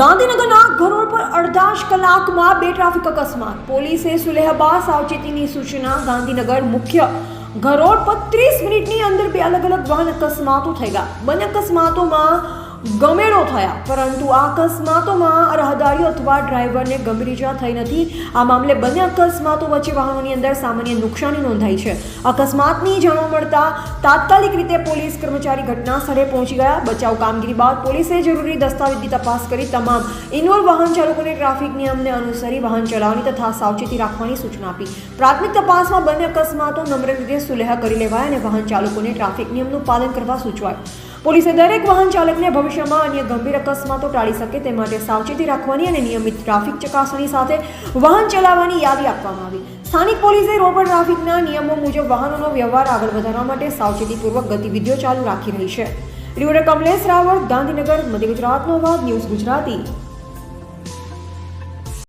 ગાંધીનગરના ઘરોળ પર અડધા જ કલાકમાં બે ટ્રાફિક અકસ્માત. પોલીસે સુલેહબા સાવચેતીની સૂચના ગાંધીનગર મુખ્ય ઘરોળ પર ત્રીસ મિનિટની અંદર બે અલગ અલગ વાહન અકસ્માતો થઈ ગયા. બંને અકસ્માતોમાં ગમેડો થયા. પરંતુ આ અકસ્માતોમાં રહદારીઓ અથવા ડ્રાઈવરને ગંભીર ઇજા થઈ નથી. આ મામલે બંને અકસ્માતો વચ્ચે વાહનોની અંદર સામાન્ય નુકસાની નોંધાઈ છે. અકસ્માતની જાણવા મળતા તાત્કાલિક રીતે પોલીસ કર્મચારી ઘટના સ્થળે પહોંચી ગયા. બચાવ કામગીરી બાદ પોલીસે જરૂરી દસ્તાવેજની તપાસ કરી તમામ ઇન્વોલ્વ વાહન ચાલકોને ટ્રાફિક નિયમને અનુસરી વાહન ચલાવવાની તથા સાવચેતી રાખવાની સૂચના આપી. પ્રાથમિક તપાસમાં બંને અકસ્માતો નમ્ર રીતે સુલેહ કરી લેવાય અને વાહન ચાલકોને ટ્રાફિક નિયમનું પાલન કરવા સૂચવાય. પોલીસે દરેક વાહન ચાલકને ભવિષ્યમાં અન્ય ગંભીર અકસ્માતો ટાળી શકે તે માટે સાવચેતી રાખવાની અને નિયમિત ટ્રાફિક ચકાસણી સાથે વાહન ચલાવવાની યાદી આપવામાં આવી. સ્થાનિક પોલીસે રોડ પર ટ્રાફિકના નિયમો મુજબ વાહનોનો વ્યવહાર આગળ વધારવા માટે સાવચેતીપૂર્વક ગતિવિધિઓ ચાલુ રાખી રહી છે. રિપોર્ટર કમલેશ રાવળ, ગાંધીનગર, મધ્ય ગુજરાતનો અવાજ, ન્યૂઝ ગુજરાતી.